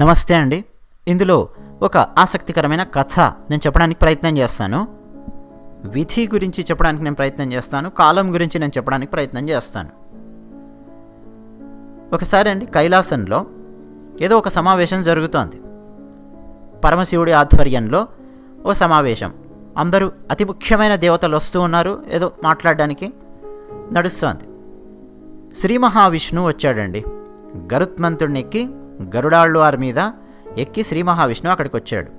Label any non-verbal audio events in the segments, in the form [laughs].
నమస్తే అండి. ఇందులో ఒక ఆసక్తికరమైన కథ నేను చెప్పడానికి ప్రయత్నం చేస్తాను. విధి గురించి చెప్పడానికి నేను ప్రయత్నం చేస్తాను. కాలం గురించి నేను చెప్పడానికి ప్రయత్నం చేస్తాను. ఒకసారి అండి కైలాసంలో ఏదో ఒక సమావేశం జరుగుతోంది. పరమశివుడి ఆధ్వర్యంలో ఓ సమావేశం. అందరూ అతి ముఖ్యమైన దేవతలు వస్తూ ఉన్నారు. ఏదో మాట్లాడడానికి నడుస్తోంది. శ్రీ మహావిష్ణువు వచ్చాడండి. గరుత్మంతుడిని ఎక్కి గరుడాళ్ళు వారి మీద ఎక్కి శ్రీ మహావిష్ణువు అక్కడికి వచ్చాడు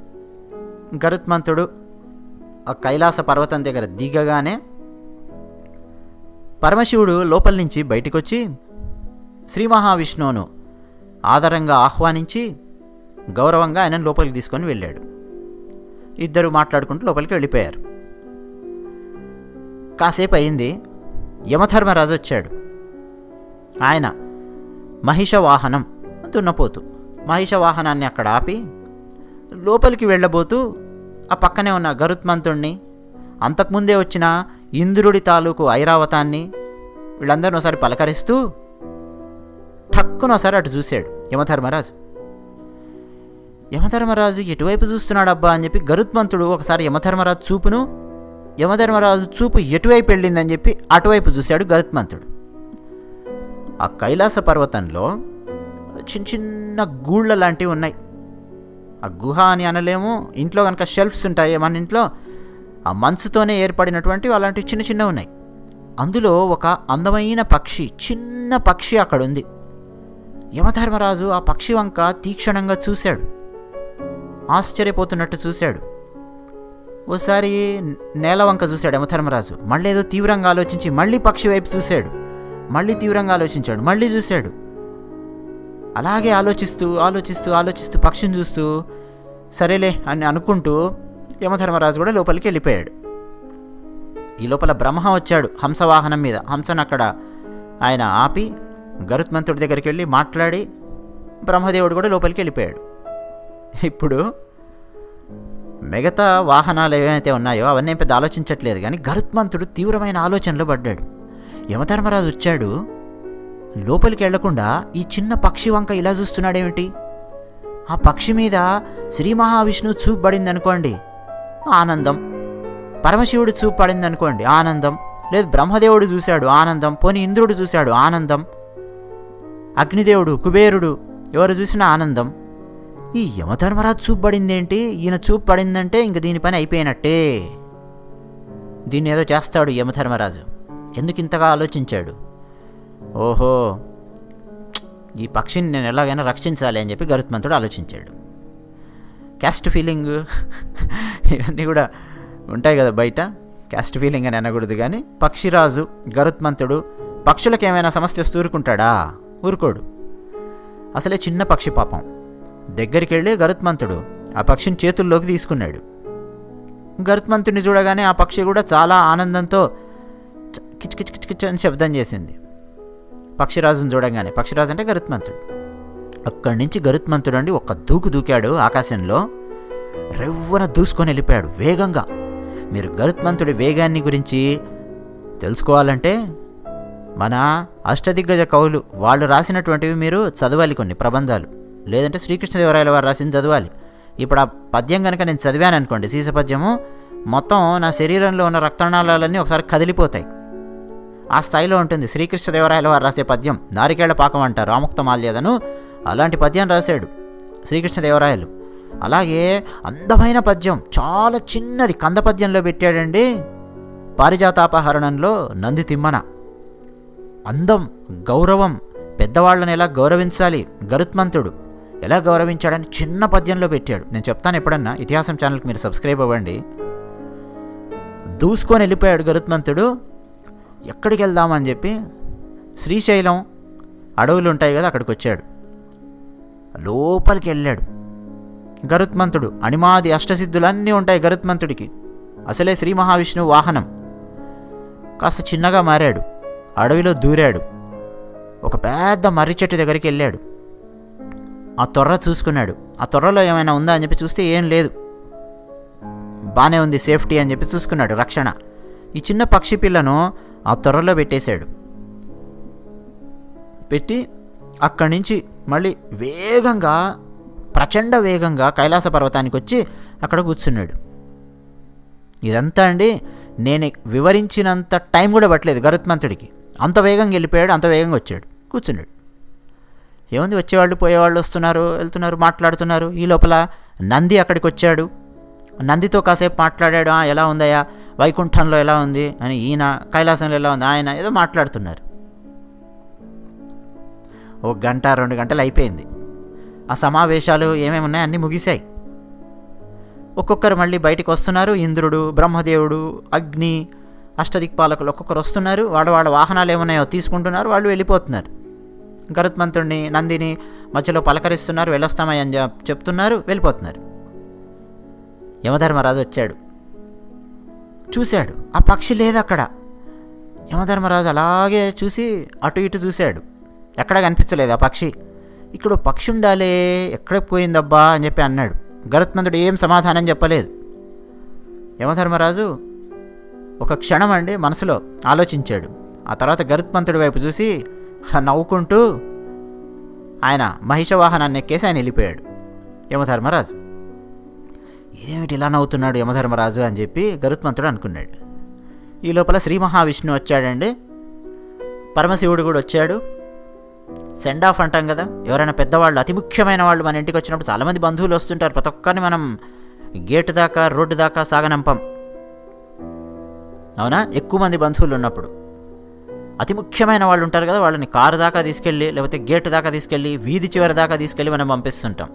గరుత్మంతుడు ఆ కైలాస పర్వతం దగ్గర దిగగానే పరమశివుడు లోపల నుంచి బయటికొచ్చి శ్రీ మహావిష్ణువును ఆదరంగా ఆహ్వానించి గౌరవంగా ఆయనను లోపలికి తీసుకొని వెళ్ళాడు. ఇద్దరు మాట్లాడుకుంటూ లోపలికి వెళ్ళిపోయారు. కాసేపు అయింది. యమధర్మరాజు వచ్చాడు. ఆయన మహిష వాహనం దున్నపోతు మహిష వాహనాన్ని అక్కడ ఆపి లోపలికి వెళ్ళబోతూ ఆ పక్కనే ఉన్న గరుత్మంతుణ్ణి అంతకుముందే వచ్చిన ఇంద్రుడి తాలూకు ఐరావతాన్ని వీళ్ళందరిని ఒకసారి పలకరిస్తూ ఠక్కున ఒకసారి అటు చూశాడు యమధర్మరాజు. యమధర్మరాజు ఎటువైపు చూస్తున్నాడబ్బా అని చెప్పి గరుత్మంతుడు ఒకసారి యమధర్మరాజు చూపును యమధర్మరాజు చూపు ఎటువైపు వెళ్ళిందని చెప్పి అటువైపు చూశాడు గరుత్మంతుడు. ఆ కైలాస పర్వతంలో చిన్న చిన్న గూళ్ళ లాంటివి ఉన్నాయి. ఆ గుహ అని అనలేము. ఇంట్లో కనుక షెల్ఫ్స్ ఉంటాయి. మన ఇంట్లో ఆ మంచుతోనే ఏర్పడినటువంటి అలాంటివి చిన్న చిన్నవి ఉన్నాయి. అందులో ఒక అందమైన పక్షి చిన్న పక్షి అక్కడ ఉంది యమధర్మరాజు ఆ పక్షి వంక తీక్షణంగా చూశాడు. ఆశ్చర్యపోతున్నట్టు చూశాడు. ఓసారి నేల వంక చూశాడు యమధర్మరాజు. మళ్ళీ ఏదో తీవ్రంగా ఆలోచించి మళ్ళీ పక్షి వైపు చూశాడు. మళ్ళీ తీవ్రంగా ఆలోచించాడు. మళ్ళీ చూశాడు. అలాగే ఆలోచిస్తూ ఆలోచిస్తూ ఆలోచిస్తూ పక్షిని చూస్తూ సరేలే అని అనుకుంటూ యమధర్మరాజు కూడా లోపలికి వెళ్ళిపోయాడు. ఈ లోపల బ్రహ్మ వచ్చాడు హంసవాహనం మీద. హంసను అక్కడ ఆయన ఆపి గరుత్మంతుడి దగ్గరికి వెళ్ళి మాట్లాడి బ్రహ్మదేవుడు కూడా లోపలికి వెళ్ళిపోయాడు. ఇప్పుడు మిగతా వాహనాలు ఏవైతే ఉన్నాయో అవన్నీ పెద్ద ఆలోచించట్లేదు కానీ గరుత్మంతుడు తీవ్రమైన ఆలోచనలో పడ్డాడు. యమధర్మరాజు వచ్చాడు లోపలికి వెళ్ళకుండా ఈ చిన్న పక్షి వంక ఇలా చూస్తున్నాడేమిటి? ఆ పక్షి మీద శ్రీ మహావిష్ణువు చూపు పడింది అనుకోండి ఆనందం. పరమశివుడు చూపు పడింది అనుకోండి ఆనందం. లేదు బ్రహ్మదేవుడు చూశాడు ఆనందం. పోని ఇంద్రుడు చూశాడు ఆనందం. అగ్నిదేవుడు కుబేరుడు ఎవరు చూసినా ఆనందం. ఈ యమధర్మరాజు చూపు పడిందేంటి ఈయన చూపు పడిందంటే ఇంక దీని పని అయిపోయినట్టే. దీన్ని ఏదో చేస్తాడు యమధర్మరాజు. ఎందుకు ఇంతగా ఆలోచించాడు? ఓహో ఈ పక్షిని నేను ఎలాగైనా రక్షించాలి అని చెప్పి గరుత్మంతుడు ఆలోచించాడు. క్యాస్ట్ ఫీలింగ్ [laughs] ఇవన్నీ కూడా ఉంటాయి కదా బయట. క్యాస్ట్ ఫీలింగ్ అని అనకూడదు కానీ పక్షిరాజు గరుత్మంతుడు పక్షులకు ఏమైనా సమస్య వస్తే ఊరుకుంటాడా? ఊరుకోడు. అసలే చిన్న పక్షి పాపం. దగ్గరికి వెళ్ళి గరుత్మంతుడు ఆ పక్షిని చేతుల్లోకి తీసుకున్నాడు. గరుత్మంతుడిని చూడగానే ఆ పక్షి కూడా చాలా ఆనందంతో కిచ్ కిచ్ కిచ్ కిచ్ అని శబ్దం చేసింది. పక్షిరాజును చూడగానే పక్షిరాజు అంటే గరుత్మంతుడు. అక్కడి నుంచి గరుత్మంతుడు అండి ఒక్క దూకు దూకాడు ఆకాశంలో. రెవ్వన దూసుకొని వెళ్ళిపోయాడు వేగంగా. మీరు గరుత్మంతుడి వేగాన్ని గురించి తెలుసుకోవాలంటే మన అష్టదిగ్గజ కవులు వాళ్ళు రాసినటువంటివి మీరు చదవాలి కొన్ని ప్రబంధాలు. లేదంటే శ్రీకృష్ణదేవరాయల వారు రాసిన చదవాలి. ఇప్పుడు ఆ పద్యం కనుక నేను చదివాను అనుకోండి సీస పద్యము మొత్తం నా శరీరంలో ఉన్న రక్తనాళాలన్నీ ఒకసారి కదిలిపోతాయి. ఆ స్థాయిలో ఉంటుంది. శ్రీకృష్ణదేవరాయల వారు రాసే పద్యం నారికేళ్ళ పాకం అంటారు. ఆముక్త మాల్యదను అలాంటి పద్యం రాశాడు శ్రీకృష్ణదేవరాయలు అలాగే అందమైన పద్యం చాలా చిన్నది కంద పద్యంలో పెట్టాడండి పారిజాతాపహరణంలో నంది తిమ్మన. అందం గౌరవం పెద్దవాళ్ళని ఎలా గౌరవించాలి? గరుత్మంతుడు ఎలా గౌరవించాడని చిన్న పద్యంలో పెట్టాడు. నేను చెప్తాను ఎప్పుడన్నా ఇతిహాసం ఛానల్కి మీరు సబ్స్క్రైబ్ అవ్వండి. దూసుకొని వెళ్ళిపోయాడు గరుత్మంతుడు. ఎక్కడికి వెళ్దామని చెప్పి శ్రీశైలం అడవులు ఉంటాయి కదా అక్కడికి వచ్చాడు. లోపలికి వెళ్ళాడు. గరుత్మంతుడు అణిమాది అష్టసిద్ధులన్నీ ఉంటాయి గరుత్మంతుడికి. అసలే శ్రీ మహావిష్ణువు వాహనం. కాస్త చిన్నగా మారాడు. అడవిలో దూరాడు. ఒక పెద్ద మర్రి చెట్టు దగ్గరికి వెళ్ళాడు. ఆ తొర్ర చూసుకున్నాడు. ఆ తొర్రలో ఏమైనా ఉందా అని చెప్పి చూస్తే ఏం లేదు. బాగానే ఉంది సేఫ్టీ అని చెప్పి చూసుకున్నాడు రక్షణ. ఈ చిన్న పక్షి పిల్లను ఆ త్వరలో పెట్టేశాడు. పెట్టి అక్కడి నుంచి మళ్ళీ వేగంగా ప్రచండ వేగంగా కైలాస పర్వతానికి వచ్చి అక్కడ కూర్చున్నాడు. ఇదంతా అండి నేను వివరించినంత టైం కూడా పట్టలేదు గరుత్మంతుడికి. అంత వేగంగా వెళ్ళిపోయాడు అంత వేగంగా వచ్చాడు కూర్చున్నాడు. ఏముంది వచ్చేవాళ్ళు పోయేవాళ్ళు వస్తున్నారు వెళ్తున్నారు మాట్లాడుతున్నారు. ఈ లోపల నంది అక్కడికి వచ్చాడు. నందితో కాసేపు మాట్లాడాడు ఎలా ఉందయ్యా? వైకుంఠంలో ఎలా ఉంది అని ఈయన కైలాసంలో ఎలా ఉంది ఆయన ఏదో మాట్లాడుతున్నారు. ఒక గంట రెండు గంటలు అయిపోయింది. ఆ సమావేశాలు ఏమేమి ఉన్నాయి అన్నీ ముగిశాయి. ఒక్కొక్కరు మళ్ళీ బయటికి వస్తున్నారు. ఇంద్రుడు బ్రహ్మదేవుడు అగ్ని అష్టదిక్పాలకులు ఒక్కొక్కరు వస్తున్నారు. వాళ్ళ వాళ్ళ వాహనాలు ఏమున్నాయో తీసుకుంటున్నారు. వాళ్ళు వెళ్ళిపోతున్నారు. గరుత్మంతుడిని నందిని మధ్యలో పలకరిస్తున్నారు. వెళ్ళొస్తామని అని చెప్తున్నారు. వెళ్ళిపోతున్నారు. యమధర్మరాజు వచ్చాడు. చూశాడు. ఆ పక్షి లేదు అక్కడ. యమధర్మరాజు అలాగే చూసి అటు ఇటు చూశాడు. ఎక్కడ కనిపించలేదు ఆ పక్షి. ఇక్కడ పక్షి ఉండాలే ఎక్కడ పోయిందబ్బా అని చెప్పి అన్నాడు. గరుత్మంతుడు ఏం సమాధానం చెప్పలేదు. యమధర్మరాజు ఒక క్షణం అండి మనసులో ఆలోచించాడు. ఆ తర్వాత గరుత్మంతుడి వైపు చూసి నవ్వుకుంటూ ఆయన మహిషవాహనాన్ని ఎక్కేసి ఆయన వెళ్ళిపోయాడు. యమధర్మరాజు ఇదేమిటి ఇలా నవ్వుతున్నాడు యమధర్మరాజు అని చెప్పి గరుత్మంతుడు అనుకున్నాడు. ఈ లోపల శ్రీ మహావిష్ణు వచ్చాడండి. పరమశివుడు కూడా వచ్చాడు. సెండ్ ఆఫ్ అంటాం కదా. ఎవరైనా పెద్దవాళ్ళు అతి ముఖ్యమైన వాళ్ళు మన ఇంటికి వచ్చినప్పుడు చాలామంది బంధువులు వస్తుంటారు. ప్రతి ఒక్కరిని మనం గేటు దాకా రోడ్డు దాకా సాగనంపం. అవునా? ఎక్కువ మంది బంధువులు ఉన్నప్పుడు. అతి ముఖ్యమైన వాళ్ళు ఉంటారు కదా వాళ్ళని కారు దాకా తీసుకెళ్ళి లేకపోతే గేటు దాకా తీసుకెళ్ళి వీధి చివరి దాకా తీసుకెళ్ళి మనం పంపిస్తుంటాం.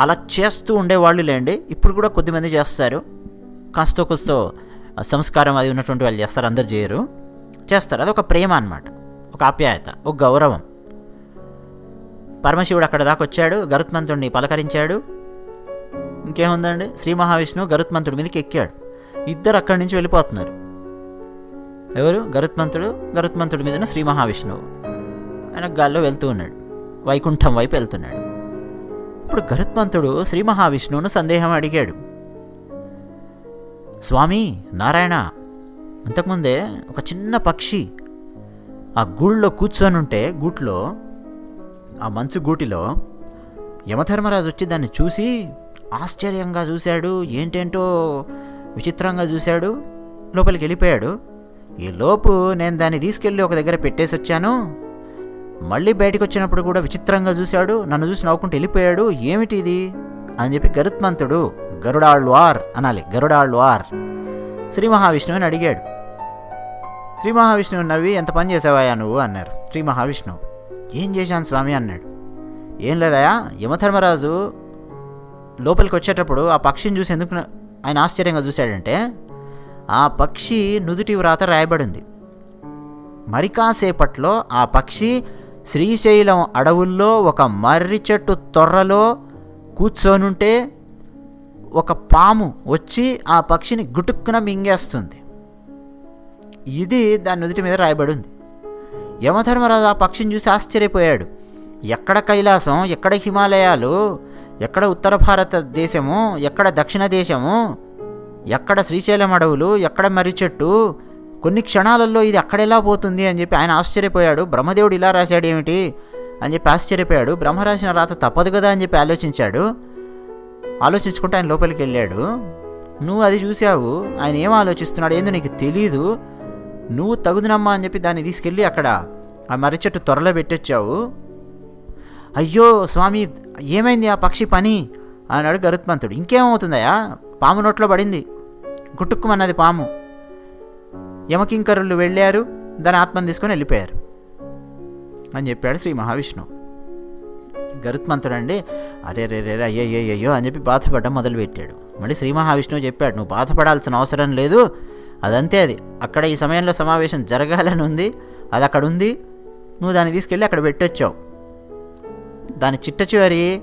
అలా చేస్తూ ఉండేవాళ్ళు లేండి. ఇప్పుడు కూడా కొద్దిమంది చేస్తారు. కాస్తో కూస్తో సంస్కారం అది ఉన్నటువంటి వాళ్ళు చేస్తారు అందరు చేయరు. చేస్తారు. అదొక ప్రేమ అనమాట ఒక ఆప్యాయత ఒక గౌరవం. పరమశివుడు అక్కడ దాకా వచ్చాడు గరుత్మంతుడిని పలకరించాడు. ఇంకేముందండి? శ్రీ మహావిష్ణువు గరుత్మంతుడి మీదకి ఎక్కాడు. ఇద్దరు అక్కడి నుంచి వెళ్ళిపోతున్నారు. ఎవరు? గరుత్మంతుడు గరుత్మంతుడి మీదన శ్రీ మహావిష్ణువు. ఆయన గాల్లో వెళ్తూ ఉన్నాడు. వైకుంఠం వైపు వెళ్తున్నాడు. ఇప్పుడు గరుత్మంతుడు శ్రీ మహావిష్ణువును సందేహం అడిగాడు. స్వామి నారాయణ ఇంతకుముందే ఒక చిన్న పక్షి ఆ గూళ్ళో కూర్చొని ఉంటే గూట్లో ఆ మంచు గూటిలో యమధర్మరాజు వచ్చి దాన్ని చూసి ఆశ్చర్యంగా చూశాడు ఏంటేంటో విచిత్రంగా చూశాడు లోపలికి వెళ్ళిపోయాడు. ఈ లోపు నేను దాన్ని తీసుకెళ్ళి ఒక దగ్గర పెట్టేసి వచ్చాను మళ్ళీ బయటకు వచ్చినప్పుడు కూడా విచిత్రంగా చూశాడు నన్ను చూసి నవ్వుకుంటూ వెళ్ళిపోయాడు. ఏమిటి ఇది? అని చెప్పి గరుత్మంతుడు గరుడాళ్వార్ అనాలి గరుడాళ్వార్ శ్రీ మహావిష్ణువుని అడిగాడు. శ్రీ మహావిష్ణువు నవ్వి ఎంత పని చేసావయ్యా నువ్వు? అన్నారు. శ్రీ మహావిష్ణువు. ఏం చేశాను స్వామి? అన్నాడు. ఏం లేదయా యమధర్మరాజు లోపలికి వచ్చేటప్పుడు ఆ పక్షిని చూసి ఎందుకు ఆయన ఆశ్చర్యంగా చూశాడంటే ఆ పక్షి నుదుటి వ్రాత రాయబడింది. మరి కాసేపట్లో ఆ పక్షి శ్రీశైలం అడవుల్లో ఒక మర్రి చెట్టు తొర్రలో కూర్చోనుంటే ఒక పాము వచ్చి ఆ పక్షిని గుటుక్కున మింగేస్తుంది. ఇది దాని నుదుటి మీద రాయబడి ఉంది యమధర్మరాజు ఆ పక్షిని చూసి ఆశ్చర్యపోయాడు. ఎక్కడ కైలాసం ఎక్కడ హిమాలయాలు ఎక్కడ ఉత్తర భారతదేశము ఎక్కడ దక్షిణ దేశము ఎక్కడ శ్రీశైలం అడవులు ఎక్కడ మర్రి చెట్టు కొన్ని క్షణాలలో ఇది అక్కడెలా పోతుంది అని చెప్పి ఆయన ఆశ్చర్యపోయాడు. బ్రహ్మదేవుడు ఇలా రాశాడు ఏమిటి? అని చెప్పి ఆశ్చర్యపోయాడు. బ్రహ్మ రాసిన రాత తప్పదు కదా అని చెప్పి ఆలోచించాడు. ఆలోచించుకుంటే ఆయన లోపలికి వెళ్ళాడు. నువ్వు అది చూసావు ఆయన ఏం ఆలోచిస్తున్నాడు? ఏందో నీకు తెలీదు. నువ్వు తగుదునమ్మా అని చెప్పి దాన్ని తీసుకెళ్ళి అక్కడ ఆ మర్రి చెట్టు త్వరలో పెట్టొచ్చావు. అయ్యో స్వామి ఏమైంది ఆ పక్షి పని? అన్నాడు గరుత్మంతుడు ఇంకేమవుతుందయా పాము నోట్లో పడింది. గుట్టుక్కుమన్నది పాము. యమకింకరులు వెళ్ళారు దాని ఆత్మను తీసుకొని వెళ్ళిపోయారు అని చెప్పాడు శ్రీ మహావిష్ణువు. గరుత్మంతుడు అండి అరే రే రే రే, అయ్యో అయ్యో అయ్యో అని చెప్పి బాధపడడం మొదలుపెట్టాడు. మళ్ళీ శ్రీ మహావిష్ణువు చెప్పాడు నువ్వు బాధపడాల్సిన అవసరం లేదు అదంతే అది. అక్కడ ఈ సమయంలో సమావేశం జరగాలని ఉంది అది అక్కడ ఉంది నువ్వు దాన్ని తీసుకెళ్ళి అక్కడ పెట్టొచ్చావు. దాని చిట్ట చివరి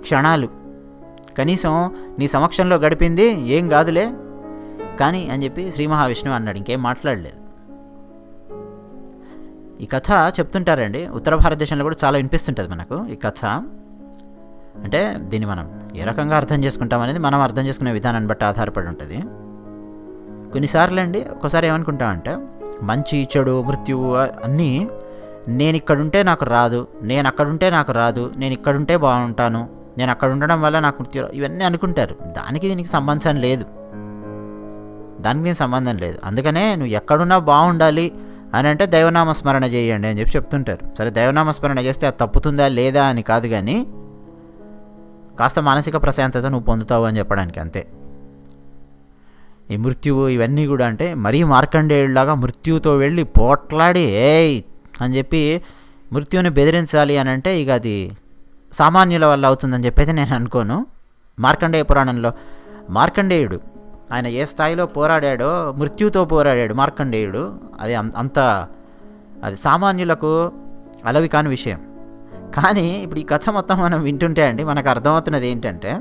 క్షణాలు. కనీసం నీ సమక్షంలో గడిపింది ఏం కాదులే కానీ అని చెప్పి శ్రీ మహావిష్ణువు అన్నాడు ఇంకేం మాట్లాడలేదు. ఈ కథ చెప్తుంటారండి ఉత్తర భారతదేశంలో కూడా చాలా వినిపిస్తుంటుంది మనకు ఈ కథ. అంటే దీన్ని మనం ఏ రకంగా అర్థం చేసుకుంటాం అనేది మనం అర్థం చేసుకునే విధానాన్ని బట్టి ఆధారపడి ఉంటుంది. కొన్నిసార్లు అండి ఒక్కోసారి ఏమనుకుంటామంటే మంచి చెడు మృత్యువు అన్నీ నేను ఇక్కడుంటే నాకు రాదు నేను అక్కడుంటే నాకు రాదు నేను ఇక్కడుంటే బాగుంటాను నేను అక్కడ ఉండడం వల్ల నాకు మృత్యు ఇవన్నీ అనుకుంటారు. దానికి దీనికి సంబంధం లేదు. దానికి మీద సంబంధం లేదు. అందుకనే నువ్వు ఎక్కడున్నా బాగుండాలి అని అంటే దైవనామ స్మరణ చేయండి అని చెప్పి చెప్తుంటారు. సరే దైవనామ స్మరణ చేస్తే అది తప్పుతుందా లేదా అని కాదు కానీ కాస్త మానసిక ప్రశాంతత నువ్వు పొందుతావు అని చెప్పడానికి అంతే. ఈ మృత్యువు ఇవన్నీ కూడా అంటే మరీ మార్కండేయుడిలాగా మృత్యువుతో వెళ్ళి పోట్లాడి ఏయ్! అని చెప్పి మృత్యువుని బెదిరించాలి అని అంటే ఇక అది సామాన్యుల వల్ల అవుతుందని చెప్పైతే నేను అనుకోను. మార్కండేయ పురాణంలో మార్కండేయుడు ఆయన ఏ స్థాయిలో పోరాడాడో మృత్యుతో పోరాడాడు మార్కండేయుడు. అది అం- అంత అది సామాన్యులకు అలవి కాని విషయం. కానీ ఇప్పుడు ఈ కథ మొత్తం మనం వింటుంటే అండి మనకు అర్థమవుతున్నది ఏంటంటే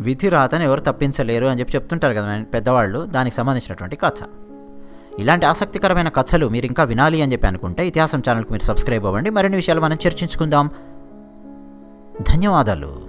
విధి రాతని ఎవరు తప్పించలేరు అని చెప్పి చెప్తుంటారు కదా పెద్దవాళ్ళు దానికి సంబంధించినటువంటి కథ. ఇలాంటి ఆసక్తికరమైన కథలు మీరు ఇంకా వినాలి అని చెప్పి అనుకుంటే ఇతిహాసం ఛానల్కి మీరు సబ్స్క్రైబ్ అవ్వండి. మరిన్ని విషయాలు మనం చర్చించుకుందాం. ధన్యవాదాలు.